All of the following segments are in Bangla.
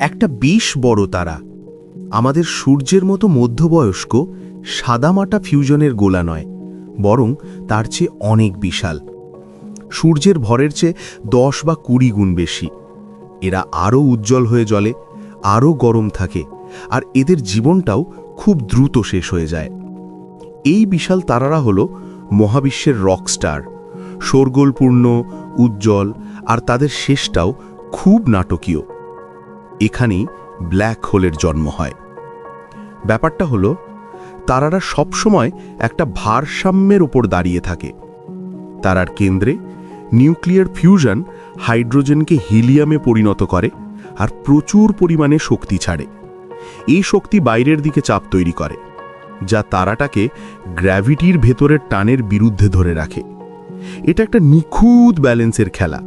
একটা বেশ বড় তারা। আমাদের সূর্যের মতো মধ্যবয়স্ক, সাদামাটা ফিউজনের গোলা নয়, বরং তার চেয়ে অনেক বিশাল। সূর্যের ভরের চেয়ে দশ বা কুড়ি গুণ বেশি। এরা আরও উজ্জ্বল হয়ে জ্বলে, আরও গরম থাকে, আর এদের জীবনটাও খুব দ্রুত শেষ হয়ে যায়। এই বিশাল তারারা হল মহাবিশ্বের রকস্টার শোরগোলপূর্ণ, উজ্জ্বল, আর তাদের শেষটাও খুব নাটকীয়। এখানেই ব্ল্যাক হোলের জন্ম হয়। ব্যাপারটা হলো, তারারা সবসময় একটা ভারসাম্যের ওপর দাঁড়িয়ে থাকে। তারার কেন্দ্রে নিউক্লিয়ার ফিউশন হাইড্রোজেনকে হিলিয়ামে পরিণত করে আর প্রচুর পরিমাণে শক্তি ছাড়ে। এই শক্তি বাইরের দিকে চাপ তৈরি করে, যা তারাটাকে গ্র্যাভিটির ভেতরের টানের বিরুদ্ধে ধরে রাখে। এটা একটা নিখুঁত ব্যালেন্সের খেলা,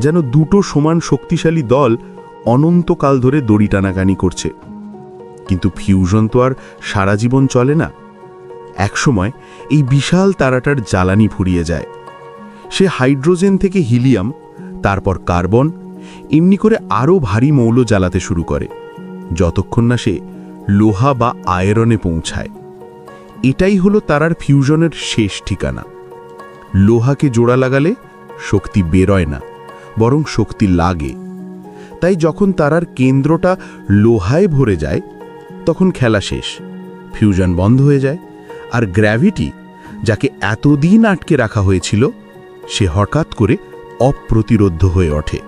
যেন দুটো সমান শক্তিশালী দল অনন্তকাল ধরে দড়ি টানাগানি করছে। কিন্তু ফিউশন তো আর সারা জীবন চলে না। একসময় এই বিশাল তারাটার জ্বালানি ফুরিয়ে যায়। সে হাইড্রোজেন থেকে হিলিয়াম, তারপর কার্বন, এমনি করে আরও ভারী মৌল জ্বালাতে শুরু করে, যতক্ষণ না সে লোহা বা আয়রনে পৌঁছায়। এটাই হলো তারার ফিউশনের শেষ ঠিকানা। লোহাকে জোড়া লাগালে শক্তি বেরোয় না, বরং শক্তি লাগে। তাই যখন তারার কেন্দ্রটা লোহায় ভরে যায়, তখন খেলা শেষ, ফিউশন বন্ধ হয়ে যায়, আর গ্র্যাভিটি, যাকে এতদিন আটকে রাখা হয়েছিল, সে হঠাৎ করে অপ্রতিরোধ্য হয়ে ওঠে।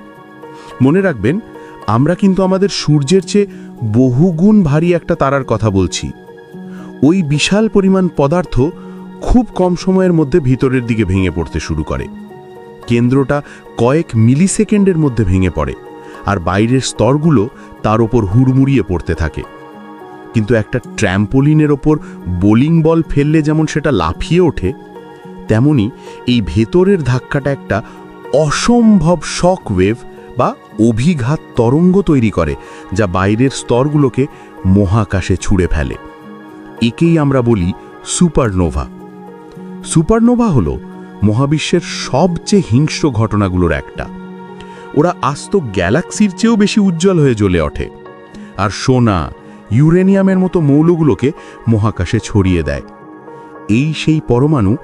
মনে রাখবেন, আমরা কিন্তু আমাদের সূর্যের চেয়ে বহুগুণ ভারী একটা তারার কথা বলছি। ওই বিশাল পরিমাণ পদার্থ খুব কম সময়ের মধ্যে ভিতরের দিকে ভেঙে পড়তে শুরু করে। কেন্দ্রটা কয়েক মিলিসেকেন্ডের মধ্যে ভেঙে পড়ে। আর বাইরের স্তরগুলো তার ওপর হুড়মুড়িয়ে পড়তে থাকে। কিন্তু একটা ট্র্যাম্পোলিনের ওপর বোলিং বল ফেললে যেমন সেটা লাফিয়ে ওঠে, তেমনি এই ভেতরের ধাক্কাটা একটা অসম্ভব শক ওয়েভ বা অভিঘাত তরঙ্গ তৈরি করে, যা বাইরের স্তরগুলোকে মহাকাশে ছুঁড়ে ফেলে। একেই আমরা বলি সুপারনোভা। সুপারনোভা হল মহাবিশ্বের সবচেয়ে হিংস্র ঘটনাগুলোর একটা। ওরা আস্ত গ্যালাক্সির চেয়েও বেশি উজ্জ্বল হয়ে জ্বলে ওঠে। আর সোনা, ইউরেনিয়ামের মতো মৌলগুলোকে মহাকাশে ছড়িয়ে দেয়। এই সেই পরমাণু